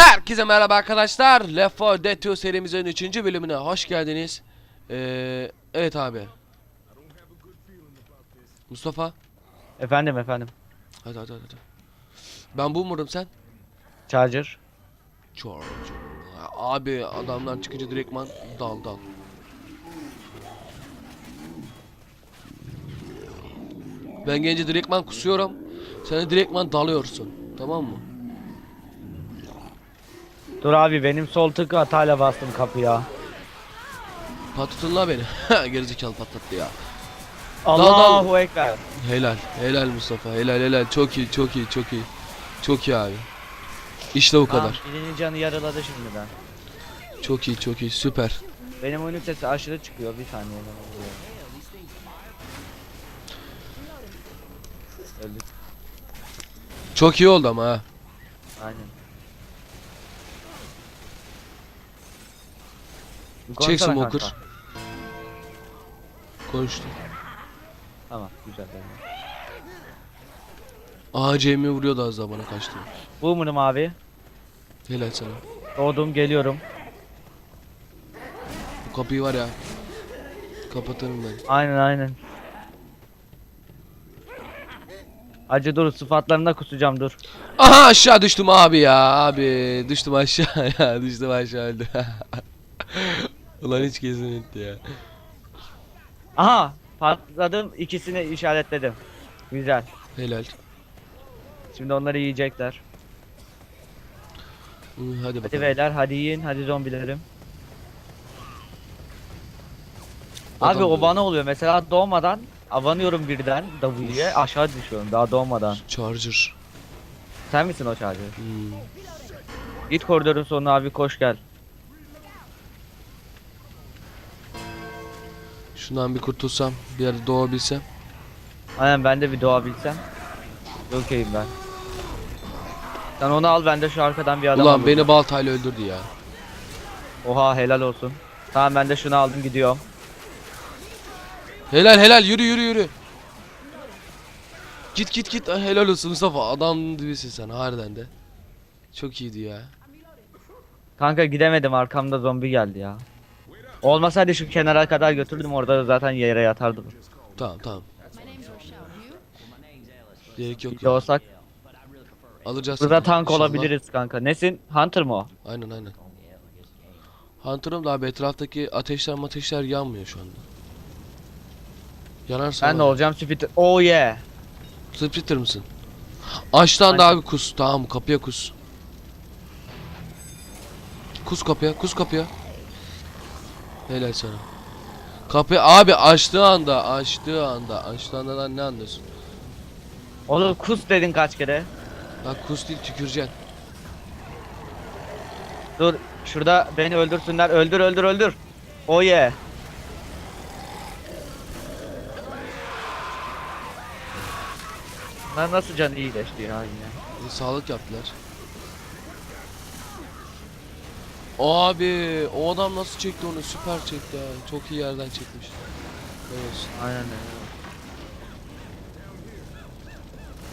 Herkese merhaba arkadaşlar. Left 4 Dead 2 serimizin 3. bölümüne hoş geldiniz. Ee, evet abi. Mustafa. Efendim efendim. Hadi hadi hadi. Ben boomer'ım sen. Charger. Charger. Abi adamlar çıkınca direktman dal dal. Ben gelince direktman kusuyorum. Sen de direktman dalıyorsun. Tamam mı? Dur abi benim sol tık hatayla bastım kapıya. Patlatın la beni. Gerizekalı patlattı ya. Allahu ekber. Helal. Helal Mustafa. Helal helal. Çok iyi çok iyi çok iyi. Çok iyi abi. İşte bu Tamam, kadar. birinin canı yarıladı şimdiden. Çok iyi çok iyi. Süper. Benim oyunun sesi aşırı çıkıyor bir saniye. ben alıyorum. Öldük. Çok iyi oldu ama ha. Aynen. Çek konuşsana smoker. kanka. Konuştu. Tamam güzel. Aa Jamie vuruyordu az daha bana kaçtı. Boomer'ım abi. Helal sana. Doğdum geliyorum. Bu kapıyı var ya. Kapatırım ben. Aynen aynen. Acı dur sıfatlarına kusacağım dur. Aha aşağı düştüm abi ya abi. Düştüm aşağı ya. Düştüm aşağı öldü. Ulan hiç kesin ya. Aha patladım ikisini işaretledim. Güzel. Helal. Şimdi onları yiyecekler. Hı, hadi Hadi bakalım. beyler hadi yiyin hadi zombilerim. Abi Adam o diyor. bana oluyor mesela doğmadan abanıyorum birden W'ye aşağı düşüyorum daha doğmadan. Charger. Sen misin o çağcı? Hmm. Git koridorun sonuna abi koş gel. Şundan bir kurtulsam, bir yerde doğabilsem. Aynen ben de bir doğabilsem. Okeyim ben. Sen onu al ben de şu arkadan bir adam Ulan alayım. beni baltayla öldürdü ya. Oha helal olsun. Tamam ben de şunu aldım gidiyorum. Helal helal yürü yürü yürü. Git git git Ay, helal olsun Mustafa adam gibisin sen harbiden de. Çok iyiydi ya. Kanka gidemedim arkamda zombi geldi ya. Olmasaydı şu kenara kadar götürdüm orada da zaten yere yatardı bu. Tamam tamam. Gerek yok Bir de olsak Alacağız. burada tank inşallah. olabiliriz kanka. Nesin? Hunter mı o? Aynen aynen. Hunter'ım da abi etraftaki ateşler ateşler yanmıyor şu anda. Yanarsa Ben de ya. olacağım Spit. Oh yeah. Splitter mısın? Açtan da Aynen. abi kus. Tamam kapıya kus. Kus kapıya, kus kapıya. Helal sana. Kapıyı abi açtığı anda, açtığı anda, açtığı anda lan ne anlıyorsun? Oğlum kus dedin kaç kere. Lan kus değil tüküreceksin. Dur şurada beni öldürsünler. Öldür öldür öldür. Oh yeah. Lan nasıl canı iyileşti ya yine. Sağlık yaptılar. Abi o adam nasıl çekti onu süper çekti ya. Çok iyi yerden çekmiş. Evet. Aynen öyle.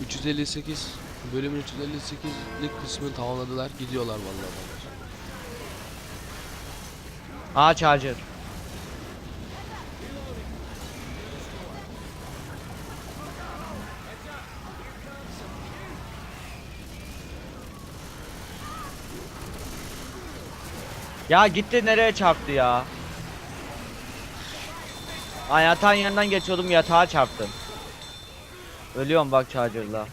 358 bölümün 358'lik kısmını tamamladılar. Gidiyorlar vallahi. adamlar. Aa Ya gitti nereye çarptı ya? Ay yatağın yanından geçiyordum yatağa çarptım. Ölüyorum bak charger'la.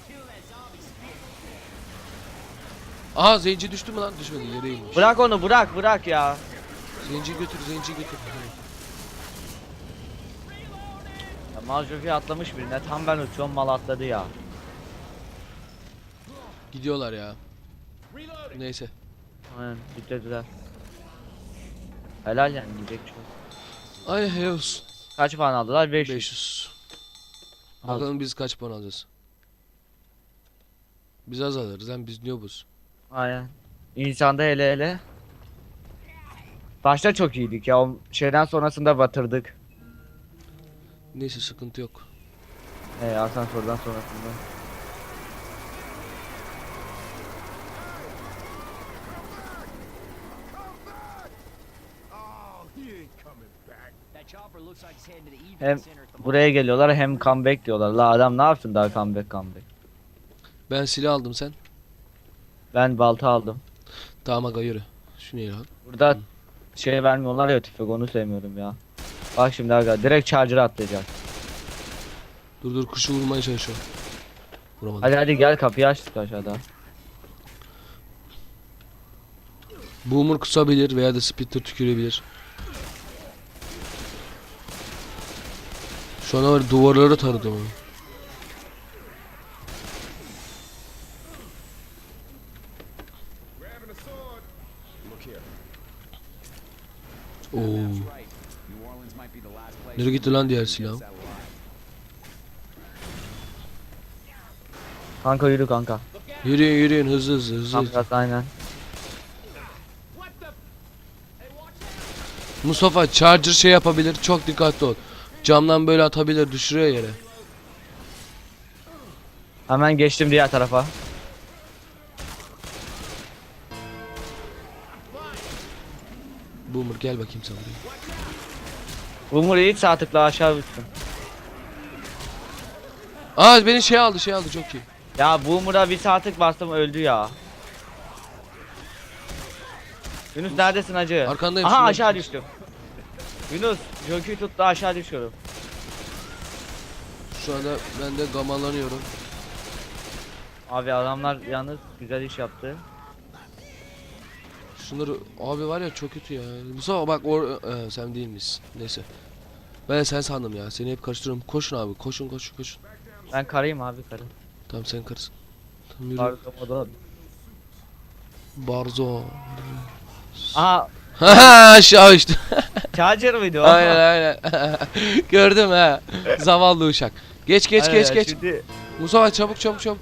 Aha zenci düştü mü lan? Düşmedi yere inmiş. Bırak onu bırak bırak ya. Zenci götür zenci götür. ya Maljofi atlamış birine tam ben uçuyorum mal atladı ya. Gidiyorlar ya. Neyse. Aynen bitirdiler. Helal yani diyecek bir şey. Ay helal olsun. Kaç puan aldılar? 500. 500. Al. Bakalım biz kaç puan alacağız. Biz az alırız lan biz noobuz. Aynen. İnsanda hele hele. Başta çok iyiydik ya. O şeyden sonrasında batırdık. Neyse sıkıntı yok. Ee, asansörden sonrasında. Hem buraya geliyorlar hem comeback diyorlar. La adam ne yapsın daha comeback comeback. Ben silah aldım sen. Ben balta aldım. Tamam aga yürü. Şunu lan. Burada şey vermiyorlar ya tüfek onu sevmiyorum ya. Bak şimdi aga direkt charger'a atlayacak. Dur dur kuşu vurmaya çalışıyor. Vuramadım. Hadi hadi gel kapıyı açtık aşağıda. Boomer kusabilir veya da splitter tükürebilir. Şu an var duvarları taradım onu. Oo. Nereye gitti lan diğer silahım? Kanka yürü kanka. Yürüyün yürüyün hızlı hızlı hızlı. Gaz aynen. Mustafa charger şey yapabilir çok dikkatli ol. Camdan böyle atabilir düşürüyor yere. Hemen geçtim diğer tarafa. Boomer gel bakayım sen buraya. Boomer hiç sağ tıkla aşağı uçtun. Aa beni şey aldı şey aldı çok iyi. Ya Boomer'a bir sağ tık bastım öldü ya. Yunus neredesin hacı? Arkandayım, Aha aşağı düştüm. Yunus Jockey tuttu aşağı düşüyorum. Şu anda ben de gamalanıyorum. Abi adamlar yalnız güzel iş yaptı. Şunları abi var ya çok kötü ya. Mustafa bak or Ee, sen değil misin? Neyse. Ben de sen sandım ya. Seni hep karıştırıyorum. Koşun abi. Koşun koşun koşun. Ben karıyım abi karı. Tamam sen karısın. Tamam yürü. Pardon o da. Barzo. Aha aşağı işte. charger mıydı o? aynen aynen. Gördüm ha. Zavallı uşak. Geç geç Aynen, geç geç. Şimdi... Mustafa çabuk çabuk çabuk.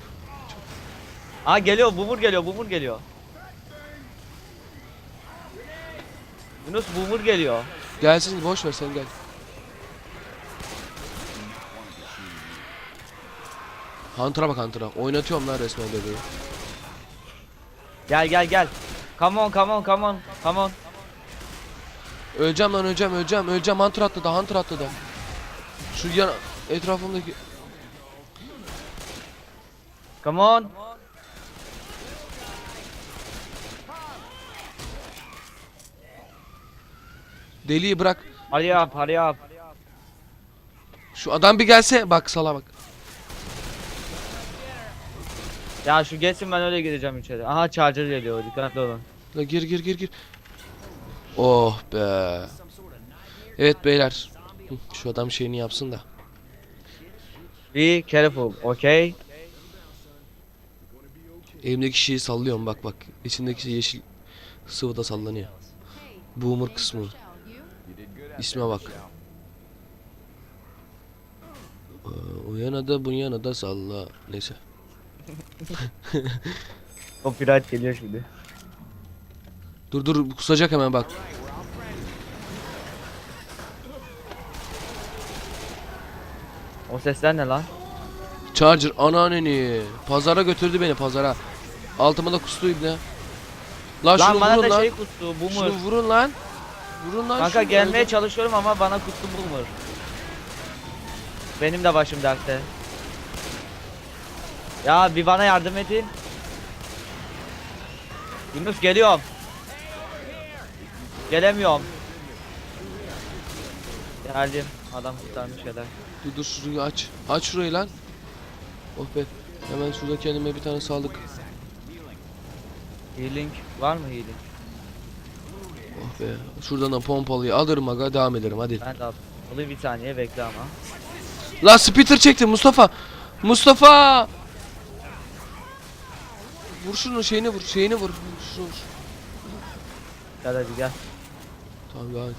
Aa geliyor Boomer geliyor Boomer geliyor. Yunus Boomer geliyor. Gelsin boş ver sen gel. Hunter'a bak Hunter'a. Oynatıyorum lan resmen bebeği. Gel gel gel. Come on come on come on come on. Öleceğim lan öleceğim öleceğim öleceğim Hunter atladı Hunter atladı. Şu yan etrafımdaki Come on. deliği bırak. Hurry up hurry up. Şu adam bir gelse bak sala bak. Ya şu geçsin ben öyle gireceğim içeri. Aha charger geliyor dikkatli olun. La gir gir gir gir. Oh be. Evet beyler. Şu adam şeyini yapsın da. Be careful okay? Elimdeki şeyi sallıyorum bak bak. İçindeki yeşil sıvı da sallanıyor. Boomer kısmı. İsme bak. Ee, O yana da bu yana da salla. Neyse. Copyright geliyor şimdi. Dur dur kusacak hemen bak. O sesler ne lan? Charger anneanneni. Pazara götürdü beni pazara. Altıma da kustu ibne. Lan, Lan şunu bana vurun da lan. şey kustu Boomer. Şunu vurun lan. Vurun lan Kanka şunu. gelmeye çalışıyorum ama bana kustu Boomer. Benim de başım dertte. Ya bir bana yardım edin. Yunus geliyorum. Gelemiyorum. Geldim. Adam kurtarmış eder. Dur dur şurayı aç. Aç şurayı lan. Oh be. Hemen şurada kendime bir tane sağlık. Healing var mı healing? Oh be. Şuradan da pompalıyı alırım aga devam ederim hadi. Ben de alayım bir saniye bekle ama. La spitter çekti Mustafa. Mustafa. Vur şunu şeyini vur şeyini vur. Şunu vur. Gel hadi gel. Tamam devam et.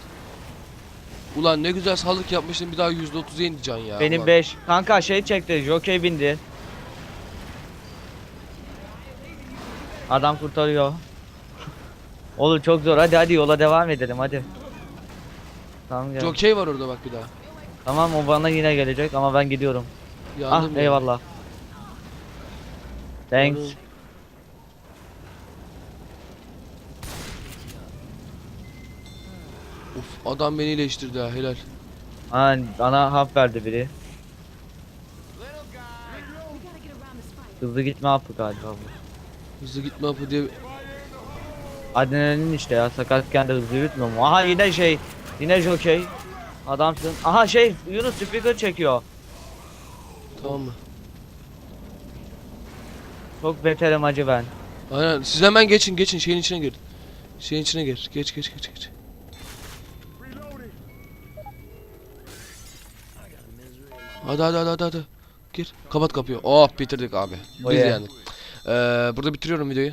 Ulan ne güzel sağlık yapmıştım bir daha %30'a indi can ya. Benim ulan. 5. Kanka şey çekti. Jockey bindi. Adam kurtarıyor. Oğlum çok zor. Hadi hadi yola devam edelim hadi. Tamam gel. Jockey var orada bak bir daha. Tamam o bana yine gelecek ama ben gidiyorum. Yandım ah ya. eyvallah. Thanks. Oğlum. Uf adam beni iyileştirdi ha helal. Ha, ana hap verdi biri. Hızlı gitme hapı galiba bu. Hızlı gitme hapı diye. Adrenalin işte ya sakatken de hızlı mu? Aha yine şey yine jokey. Adamsın. Aha şey Yunus speaker çekiyor. Tamam mı? Çok beterim acı ben. Aynen. Siz hemen geçin geçin şeyin içine girin. Şeyin içine gir. Geç geç geç geç. Hadi hadi hadi hadi hadi. Gir. Kapat kapıyı. Oh bitirdik abi. Biz Oh yeah. yani. Ee, burada bitiriyorum videoyu.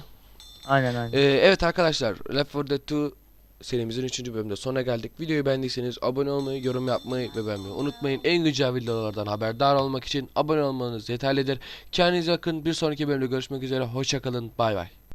Aynen aynen. Ee, evet arkadaşlar Left 4 Dead 2 serimizin 3. bölümünde sonuna geldik. Videoyu beğendiyseniz abone olmayı, yorum yapmayı ve beğenmeyi unutmayın. En güncel videolardan haberdar olmak için abone olmanız yeterlidir. Kendinize bakın. Bir sonraki bölümde görüşmek üzere. Hoşçakalın. Bay bay.